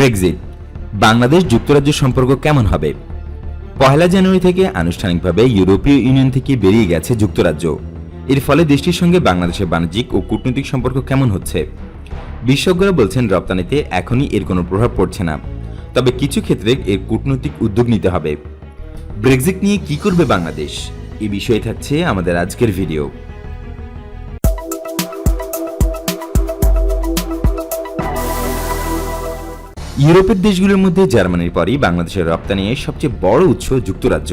Brexit Bangladesh যুক্তরাজ্য সম্পর্ক কেমন হবে? পয়লা জানুয়ারি থেকে আনুষ্ঠানিকভাবে ইউরোপীয় ইউনিয়ন থেকে বেরিয়ে গেছে যুক্তরাজ্য। এর ফলে দেশটির সঙ্গে বাংলাদেশের বাণিজ্যিক ও কূটনৈতিক সম্পর্ক কেমন হচ্ছে? বিশেষজ্ঞরা বলছেন, রপ্তানিতে এখনই এর কোনো প্রভাব পড়ছে না। তবে কিছু ক্ষেত্রে এর কূটনৈতিক উদ্যোগ নিতে হবে। ব্রেক্সিট নিয়ে কি করবে বাংলাদেশ? এ বিষয়ে থাকছে আমাদের আজকের ভিডিও ইউরোপের দেশগুলোর মধ্যে জার্মানির পরই বাংলাদেশের রপ্তানি সবচেয়ে বড় উৎস যুক্তরাজ্য।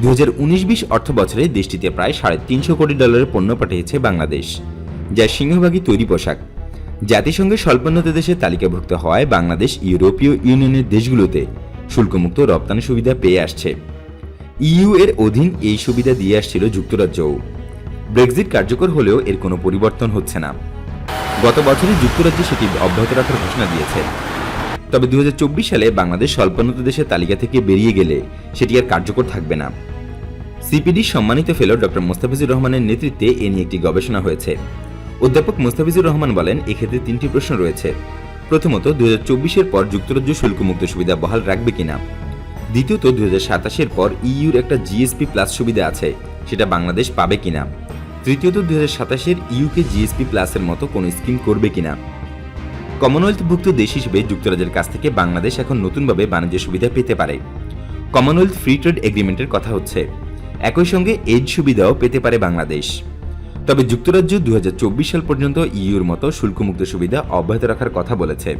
দু হাজার উনিশ বিশ অর্থ বছরে দেশটিতে প্রায় সাড়ে তিনশো কোটি ডলারের পণ্য পাঠিয়েছে বাংলাদেশ, যা সিংহভাগই তৈরি পোশাক। জাতিসংঘের স্বল্পোন্নত দেশের তালিকাভুক্ত হওয়ায় বাংলাদেশ ইউরোপীয় ইউনিয়নের দেশগুলোতে শুল্কমুক্ত রপ্তানি সুবিধা পেয়ে আসছে। ইইউ এর অধীন এই সুবিধা দিয়ে আসছিল যুক্তরাজ্যও। ব্রেক্সিট কার্যকর হলেও এর কোনো পরিবর্তন হচ্ছে না। গত বছরে যুক্তরাজ্য সেটি অব্যাহত রাখার ঘোষণা দিয়েছে। তবে দুই হাজার চব্বিশ সালে বাংলাদেশ স্বল্পোন্নত দেশের তালিকা থেকে বেরিয়ে গেলে সেটি আর কার্যকর থাকবে না। সিপিডি সম্মানিত ফেলো ডক্টর মোস্তাফিজুর রহমানের নেতৃত্বে এ নিয়ে একটি গবেষণা হয়েছে। অধ্যাপক মোস্তাফিজুর রহমান বলেন, এক্ষেত্রে তিনটি প্রশ্ন রয়েছে। প্রথমত দু হাজার পর যুক্তরাজ্য শুল্কমুক্ত সুবিধা বহাল রাখবে কিনা? দ্বিতীয়ত দু হাজার সাতাশের পর ইইউর একটা জিএসপি প্লাস সুবিধা আছে, সেটা বাংলাদেশ পাবে কিনা? তৃতীয়ত দু হাজার সাতাশের ইউকে জিএসপি প্লাসের মতো কোনো স্কিম করবে কিনা? কমনওয়েলথভুক্ত দেশ হিসেবে যুক্তরাজ্যের কাছ থেকে বাংলাদেশ এখন নতুনভাবে বাণিজ্য সুবিধা পেতে পারে। কমনওয়েলথ ফ্রি ট্রেড এগ্রিমেন্টের কথা হচ্ছে, একই সঙ্গে এজ সুবিধাও পেতে পারে বাংলাদেশ। তবে যুক্তরাজ্য দু হাজার চব্বিশ সাল পর্যন্ত ইইউর মতো শুল্কমুক্ত সুবিধা অব্যাহত রাখার কথা বলেছে।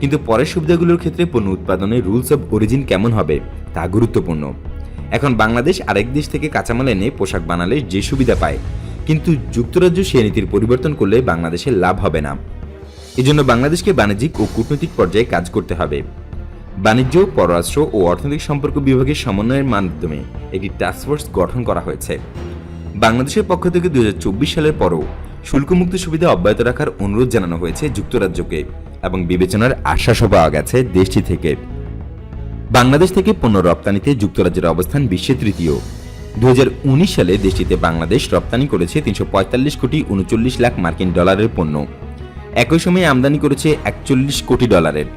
কিন্তু পরের সুবিধাগুলোর ক্ষেত্রে পণ্য উৎপাদনের রুলস অব অরিজিন কেমন হবে, তা গুরুত্বপূর্ণ। এখন বাংলাদেশ আরেক দেশ থেকে কাঁচামাল এনে পোশাক বানালে যে সুবিধা পায়, কিন্তু যুক্তরাজ্য সে নীতির পরিবর্তন করলে বাংলাদেশের লাভ হবে না। এজন্য বাংলাদেশকে বাণিজ্যিক ও কূটনৈতিক পর্যায়ে কাজ করতে হবে। বাণিজ্য, পররাষ্ট্র ও অর্থনৈতিক সম্পর্ক বিভাগের সমন্বয়ের মাধ্যমে একটি টাস্কফোর্স গঠন করা হয়েছে। বাংলাদেশের পক্ষ থেকে দুই হাজার চব্বিশ সালের পরও শুল্কমুক্ত সুবিধা অব্যাহত রাখার অনুরোধ জানানো হয়েছে যুক্তরাজ্যকে এবং বিবেচনার আশ্বাসও পাওয়া গেছে দেশটি থেকে। বাংলাদেশ থেকে পণ্য রপ্তানিতে যুক্তরাজ্যের অবস্থান বিশ্বে তৃতীয়। দুই হাজার উনিশ সালে দেশটিতে বাংলাদেশ রপ্তানি করেছে তিনশো পঁয়তাল্লিশ কোটি উনচল্লিশ লাখ মার্কিন ডলারের পণ্য। একই সময়ে আমদানি করেছে একচল্লিশ কোটি ডলারের।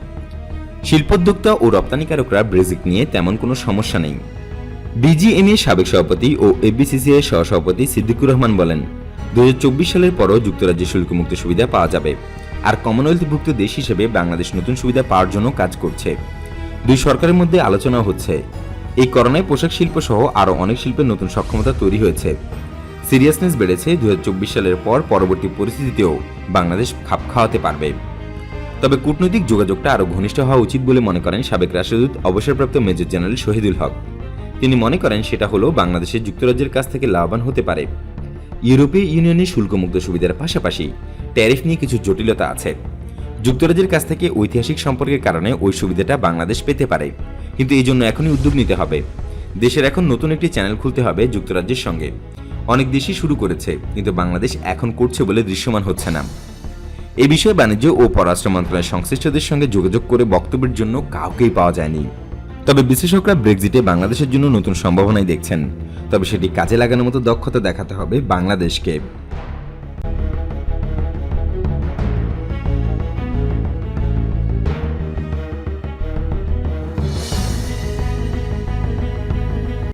শিল্পোদ্যোক্তা ও রপ্তানিকারকরা ব্রেজিক নিয়ে তেমন কোনো সমস্যা নেই। বিজিএমএ সাবেক সভাপতি ও এফবিসিসি এর সহসভাপতি সিদ্দিকুর রহমান বলেন দু হাজার চব্বিশ সালের পরও যুক্তরাজ্যে শুল্কমুক্ত সুবিধা পাওয়া যাবে আর কমনওয়েলথভুক্ত দেশ হিসেবে বাংলাদেশ নতুন সুবিধা পাওয়ার জন্য কাজ করছে। দুই সরকারের মধ্যে আলোচনা হচ্ছে। এই করোনায় পোশাক শিল্প সহ আরও অনেক শিল্পের নতুন সক্ষমতা তৈরি হয়েছে। সিরিয়াসনেস বেড়েছে দু হাজার চব্বিশ সালের পর পরবর্তী পরিস্থিতিতেও বাংলাদেশ খাপ খাওয়াতে পারবে। তবে কূটনৈতিক যোগাযোগটা আরও ঘনিষ্ঠ হওয়া উচিত বলে মনে করেন সাবেক রাষ্ট্রদূত, অবসরপ্রাপ্ত মেজর জেনারেল শহীদুল হক। তিনি মনে করেন সেটা হলো বাংলাদেশের যুক্তরাজ্যের কাছ থেকে লাভবান হতে পারে। ইউরোপীয় ইউনিয়নের শুল্কমুক্ত সুবিধার পাশাপাশি ট্যারিফ নিয়ে কিছু জটিলতা আছে। যুক্তরাজ্যের কাছ থেকে ঐতিহাসিক সম্পর্কের কারণে ওই সুবিধাটা বাংলাদেশ পেতে পারে। কিন্তু এই জন্য এখনই উদ্যোগ নিতে হবে। দেশের এখন নতুন একটি চ্যানেল খুলতে হবে যুক্তরাজ্যের সঙ্গে। অনেক দেশই শুরু করেছে, কিন্তু বাংলাদেশ এখন করছে বলে দৃশ্যমান হচ্ছে না। এ বিষয়ে বাণিজ্য ও পররাষ্ট্র মন্ত্রণালয়ের সংশ্লিষ্টদের সঙ্গে যোগাযোগ করে বক্তব্যের জন্য কাউকেই পাওয়া যায়নি। তবে বিশেষজ্ঞরা ব্রেক্সিটে বাংলাদেশের জন্য নতুন সম্ভাবনাই দেখছেন। তবে সেটি কাজে লাগানোর মতো দক্ষতা দেখাতে হবে বাংলাদেশকে।